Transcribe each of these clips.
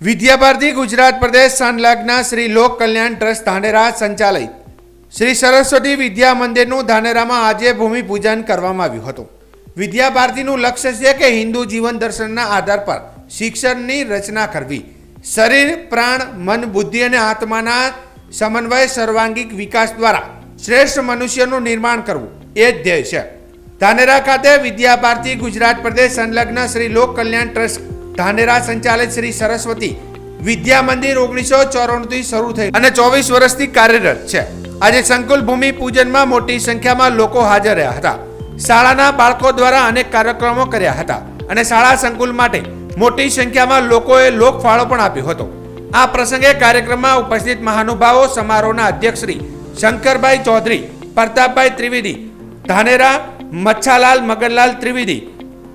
વિદ્યાભારતી ગુજરાત પ્રદેશ સંલગ્ન શ્રી લોક કલ્યાણ ટ્રસ્ટ ધાનેરા સંચાલિત. શ્રી સરસ્વતી વિદ્યા મંદિરનું ધાનેરામાં આજે ભૂમિપૂજન કરવામાં આવ્યું હતું. વિદ્યાભારતીનું લક્ષ્ય છે કે હિન્દુ જીવન દર્શનના આધાર પર શિક્ષણની રચના કરવી. શરીર, પ્રાણ, મન, બુદ્ધિ અને આત્માના સમન્વય સર્વાંગિક વિકાસ દ્વારા શ્રેષ્ઠ મનુષ્યનું નિર્માણ કરવું એ જ ધ્યેય છે. ધાનેરા ખાતે વિદ્યાભારતી ગુજરાત પ્રદેશ સંલગ્ન શ્રી લોક કલ્યાણ ટ્રસ્ટ ધાનેરા સંચાલિત શ્રી સરસ્વતી વિદ્યા મંદિર ઓગણીસો ચોરાણુંથી શરૂ થઈ અને ચોવીસ વર્ષથી કાર્યરત છે. આજે સંકુલ ભૂમિ પૂજનમાં મોટી સંખ્યામાં લોકો હાજર રહ્યા હતા. શાળાના બાળકો દ્વારા અનેક કાર્યક્રમો કર્યા હતા અને શાળા સંકુલ માટે મોટી સંખ્યામાં લોકોએ લોકફાળો પણ આપ્યો હતો. આ પ્રસંગે કાર્યક્રમમાં ઉપસ્થિત મહાનુભાવો, સમારોહના અધ્યક્ષ શ્રી શંકરભાઈ ચૌધરી, પ્રતાપભાઈ ત્રિવેદી, ધાનેરા મચ્છાલાલ મગનલાલ ત્રિવેદી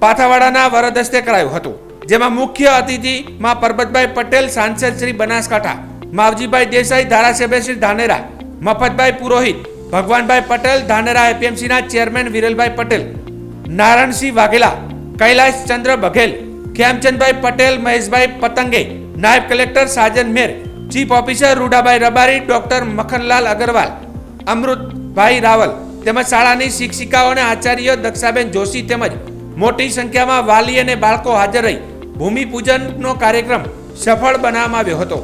પાથાવાડાના વરદસ્તે કરાયું હતું. જેમાં મુખ્ય અતિથિ માં પરબતભાઈ પટેલ, સાંસદ શ્રી બનાસકાંઠા, માવજીભાઈ દેસાઈ, ધારાસભ્ય શ્રી ધાનેરા, મફતભાઈ પુરોહિત, ભગવાનભાઈ પટેલ, ધાનેરા એપીએમસીના ચેરમેન વિરલભાઈ પટેલ, નારાયણસિંહ વાઘેલા કૈલાશ ચંદ્ર બઘેલ, ખેમચંદભાઈ પટેલ, મહેશભાઈ પતંગે, નાયબ collector Sajan Mer, chief officer Rudabhai Rabari, doctor Makhanlal Agarwal, Amrutbhai Raval તેમજ શાળાની શિક્ષિકાઓ અને આચાર્ય દક્ષાબેન જોશી તેમજ મોટી સંખ્યામાં વાલી અને બાળકો હાજર રહી ભૂમિપૂજનનો કાર્યક્રમ સફળ બનાવવામાં આવ્યો હતો.